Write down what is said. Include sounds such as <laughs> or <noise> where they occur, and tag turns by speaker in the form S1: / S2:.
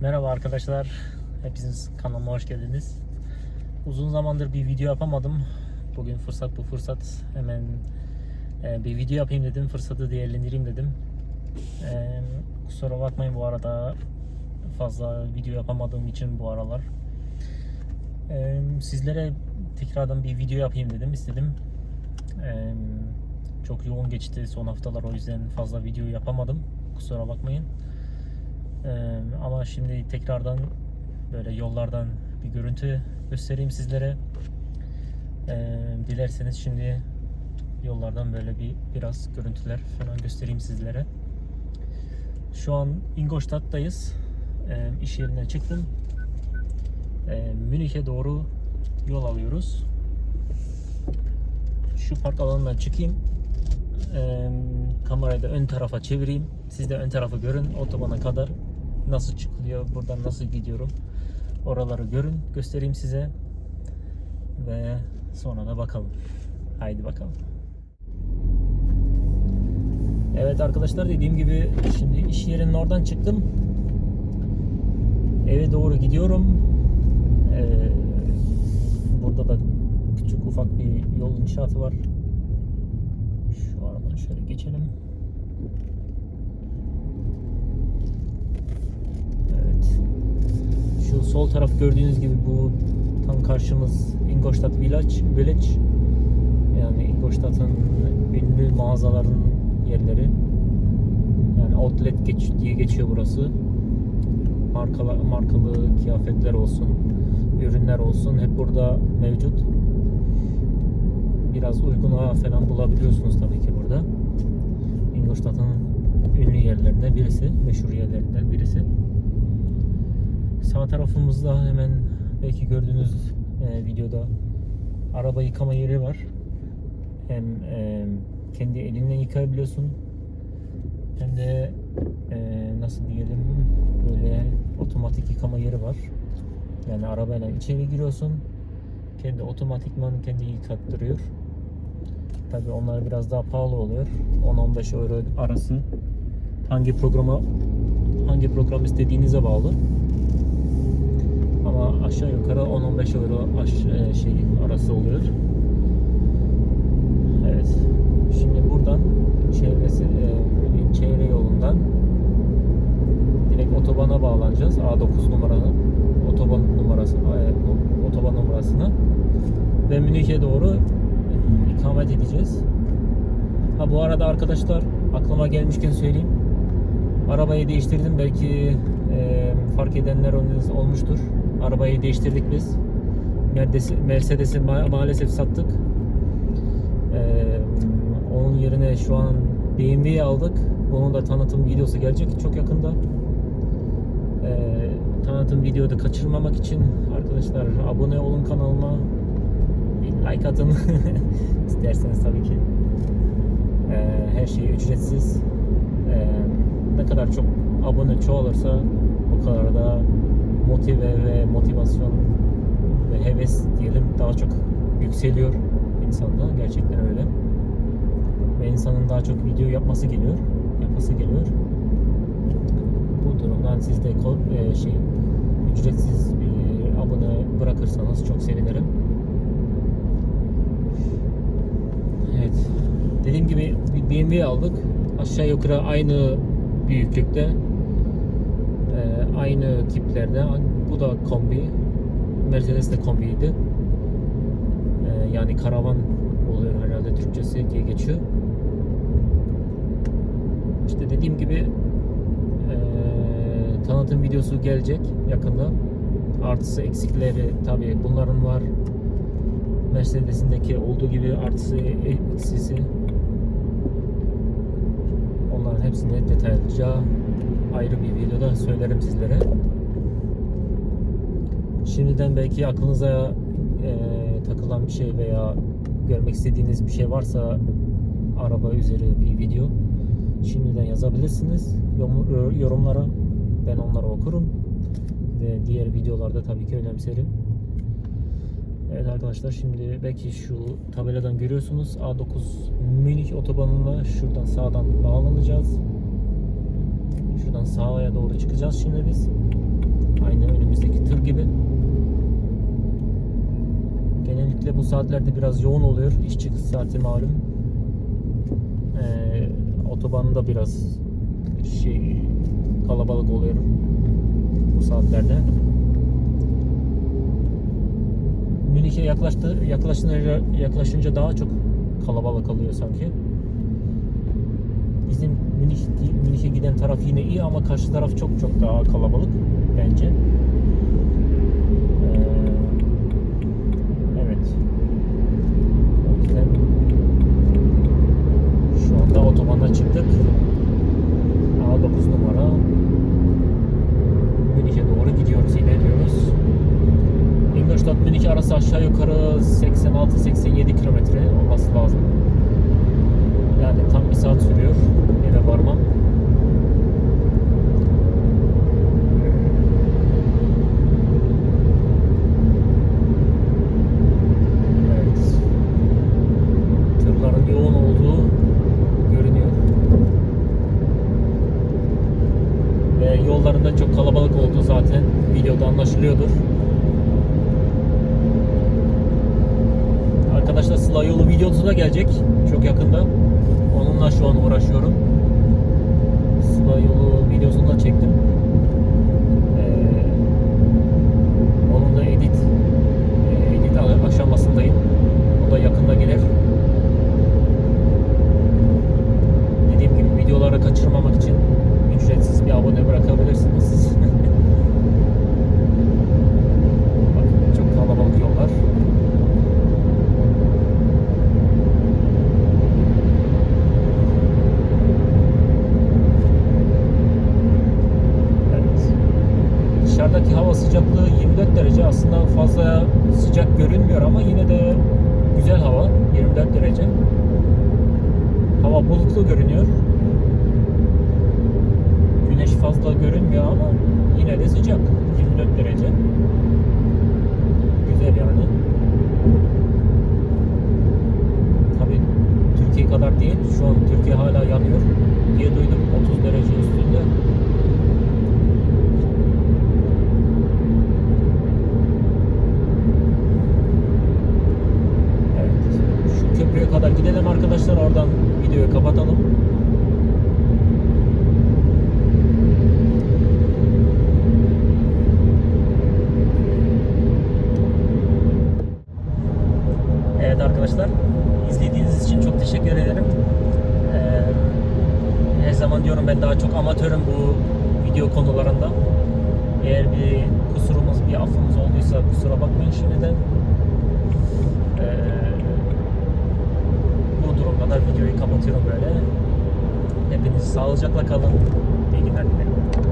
S1: Merhaba arkadaşlar. Hepiniz kanalıma hoş geldiniz. Uzun zamandır bir video yapamadım. Bugün fırsat bu fırsat. Hemen e, bir video yapayım dedim. Fırsatı değerlendireyim dedim. E, kusura bakmayın bu arada fazla video yapamadığım için bu aralar. E, sizlere tekrardan bir video yapayım dedim. istedim. E, çok yoğun geçti son haftalar o yüzden fazla video yapamadım. Kusura bakmayın. Ee, ama şimdi tekrardan böyle yollardan bir görüntü göstereyim sizlere. Ee, dilerseniz şimdi yollardan böyle bir biraz görüntüler falan göstereyim sizlere. Şu an Ingolstadt'tayız. Ee, iş yerinden çıktım. Ee, Münih'e doğru yol alıyoruz. Şu park alanından çıkayım. Ee, kamerayı da ön tarafa çevireyim. Siz de ön tarafı görün. Otobana kadar nasıl çıkılıyor, buradan nasıl gidiyorum. Oraları görün, göstereyim size. Ve sonra da bakalım. Haydi bakalım. Evet arkadaşlar dediğim gibi şimdi iş yerinin oradan çıktım. Eve doğru gidiyorum. Ee, burada da küçük ufak bir yol inşaatı var. Şu aradan şöyle geçelim. Evet. Şu sol taraf gördüğünüz gibi bu tam karşımız Ingolstadt Village, Village. Yani Ingolstadt'ın ünlü mağazaların yerleri. Yani outlet geç, diye geçiyor burası. Markalı, markalı kıyafetler olsun, ürünler olsun hep burada mevcut. Biraz uyguna falan bulabiliyorsunuz tabii ki burada. Ingolstadt'ın ünlü yerlerinden birisi, meşhur yerlerinden birisi. Sağ tarafımızda hemen belki gördüğünüz e, videoda araba yıkama yeri var. Hem e, kendi elinle yıkayabiliyorsun hem de e, nasıl diyelim böyle otomatik yıkama yeri var. Yani arabayla içeri giriyorsun. Kendi otomatikman kendi yıkattırıyor. Tabi onlar biraz daha pahalı oluyor. 10-15 euro arası. Hangi programa hangi program istediğinize bağlı. Ama aşağı yukarı 10-15 euro e, şey arası oluyor. Evet. Şimdi buradan çevresi e, çevre yolundan direkt otobana bağlanacağız. A9 numaralı otoban numarası e, otoban numarasına ve Münih'e doğru ikamet edeceğiz. Ha bu arada arkadaşlar aklıma gelmişken söyleyeyim. Arabayı değiştirdim belki e, fark edenler olmuştur. Arabayı değiştirdik biz. Mercedes'i ma- maalesef sattık. E, onun yerine şu an BMW'yi aldık. Bunun da tanıtım videosu gelecek çok yakında. E, tanıtım videoda kaçırmamak için arkadaşlar abone olun kanalıma. Bir like atın. <laughs> İsterseniz tabii ki. E, her şey ücretsiz. E, ne kadar çok abone çoğalırsa o kadar da motive ve motivasyon ve heves diyelim daha çok yükseliyor insanda. Gerçekten öyle. Ve insanın daha çok video yapması geliyor. Yapması geliyor. Bu durumdan siz de e, şey ücretsiz bir abone bırakırsanız çok sevinirim. Evet. Dediğim gibi bir BMW aldık. Aşağı yukarı aynı büyüklükte. Aynı tiplerde. Bu da kombi. Mercedes de kombiydi. Ee, yani karavan oluyor herhalde Türkçesi diye geçiyor. İşte dediğim gibi ee, tanıtım videosu gelecek yakında. Artısı eksikleri tabi bunların var. Mercedes'indeki olduğu gibi artısı eksisi onların hepsini detaylıca ayrı bir videoda söylerim sizlere. Şimdiden belki aklınıza e, takılan bir şey veya görmek istediğiniz bir şey varsa araba üzeri bir video şimdiden yazabilirsiniz yorum- yorumlara. Ben onları okurum ve diğer videolarda tabii ki önemserim. Evet arkadaşlar şimdi belki şu tabeladan görüyorsunuz A9 Münih otobanına şuradan sağdan bağlanacağız. Şuradan sağa doğru çıkacağız şimdi biz. önümüzdeki tır gibi. Genellikle bu saatlerde biraz yoğun oluyor. İş çıkış saati malum. Ee, otobanın da biraz şey kalabalık oluyor bu saatlerde. Münih'e yaklaştı, yaklaşınca, yaklaşınca daha çok kalabalık oluyor sanki. Münih, Münih'e giden taraf yine iyi ama karşı taraf çok çok daha kalabalık bence. Ee, evet. O yüzden şu anda otobana çıktık. A9 numara. Münih'e doğru gidiyoruz, ilerliyoruz. Ingolstadt Münih arası aşağı yukarı 86-87 kilometre olması lazım. Yani tam bir saat sürüyor eve varmam. Evet. Tırların yoğun olduğu görünüyor. Ve yollarında çok kalabalık olduğu zaten videoda anlaşılıyordur. Arkadaşlar Sıla yolu videosu da gelecek çok yakında. Onunla şu an uğraşıyorum. Sıla yolu videosunu da çektim. Ee, onun da edit e, edit aşamasındayım. O da yakında gelir. Dediğim gibi videoları kaçırmamak için bir abone bırakabilirsiniz. <laughs> Çok kalabalık yollar. Evet. Dışarıdaki hava sıcaklığı 24 derece. Aslında fazla sıcak görünmüyor ama yine de güzel hava. 24 derece. Hava bulutlu görünüyor. Fazla görünmüyor ama yine de sıcak. 24 derece. Güzel yani. Tabii Türkiye kadar değil. Şu an Türkiye hala yanıyor diye duydum. 30 derece üstünde. Evet. Şu köprüye kadar gidelim arkadaşlar. Oradan videoyu kapatalım. Evet arkadaşlar. izlediğiniz için çok teşekkür ederim. Ee, her zaman diyorum ben daha çok amatörüm bu video konularında. Eğer bir kusurumuz, bir affımız olduysa kusura bakmayın şimdiden. Ee, bu durumda da videoyu kapatıyorum böyle. Hepiniz sağlıcakla kalın. İyi günler dilerim.